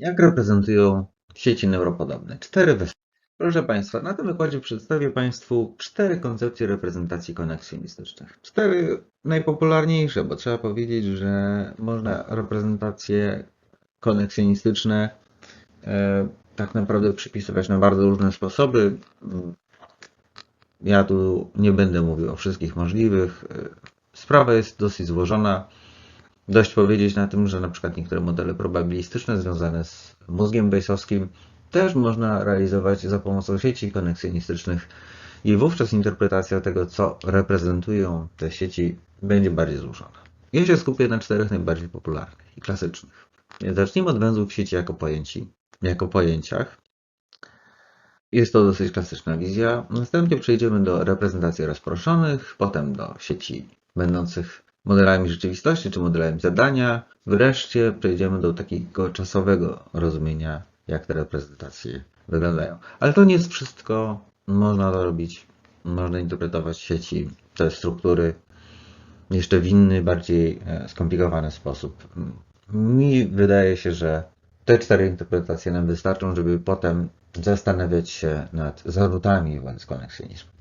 Jak reprezentują sieci neuropodobne? Cztery wersje. Proszę Państwa, na tym wykładzie przedstawię Państwu cztery koncepcje reprezentacji konekcjonistycznych. Cztery najpopularniejsze, bo trzeba powiedzieć, że można reprezentacje konekcjonistyczne e, tak naprawdę przypisywać na bardzo różne sposoby. Ja tu nie będę mówił o wszystkich możliwych. E, Sprawa jest dosyć złożona. Dość powiedzieć na tym, że na przykład niektóre modele probabilistyczne związane z mózgiem Bayesowskim też można realizować za pomocą sieci konekcjonistycznych i wówczas interpretacja tego, co reprezentują te sieci, będzie bardziej złożona. Ja się skupię na czterech najbardziej popularnych i klasycznych. Zacznijmy od węzłów sieci jako pojęci, jako pojęciach. Jest to dosyć klasyczna wizja. Następnie przejdziemy do reprezentacji rozproszonych, potem do sieci będących modelami rzeczywistości czy modelami zadania. Wreszcie przejdziemy do takiego czasowego rozumienia, jak te reprezentacje wyglądają. Ale to nie jest wszystko. Można to robić, można interpretować sieci, te struktury jeszcze w inny, bardziej e, skomplikowany sposób. Mi wydaje się, że te cztery interpretacje nam wystarczą, żeby potem zastanawiać się nad zarzutami wobec koneksjonizmu.